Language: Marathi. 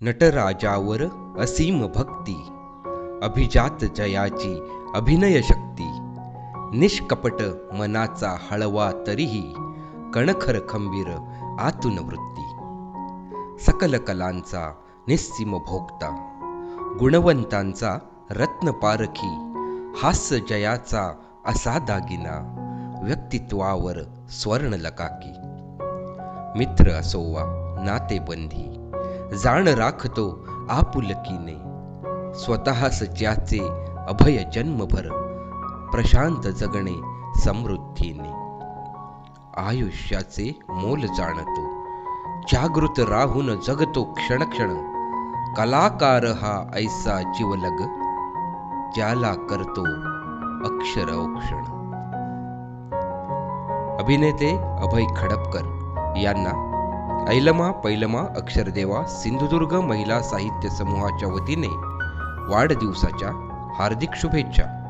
नटराजावर असीम भक्ती अभिजात जयाची अभिनय शक्ती निष्कपट मनाचा हळवा तरीही कणखर खंबीर आतून वृत्ती. सकल कलांचा निस्सीम भोगता गुणवंतांचा रत्न पारखी हास्य जयाचा असा दागिना व्यक्तित्वावर स्वर्ण लकाकी. मित्र असोवा नातेबंधी जाण राखतो आपुलकीने स्वतःस ज्याचे अभय जन्मभर प्रशांत जगणे समृद्धीने. आयुष्याचे मोल जाणतो. जागृत राहून जगतो क्षणक्षण कलाकार हा ऐसा जीवलग ज्याला करतो अक्षर औक्षण. अभिनेते अभय खडपकर यांना ऐलमा पैलमा अक्षरदेवा सिंधुदुर्ग महिला साहित्य समूहाच्या वतीने वाढदिवसाच्या हार्दिक शुभेच्छा.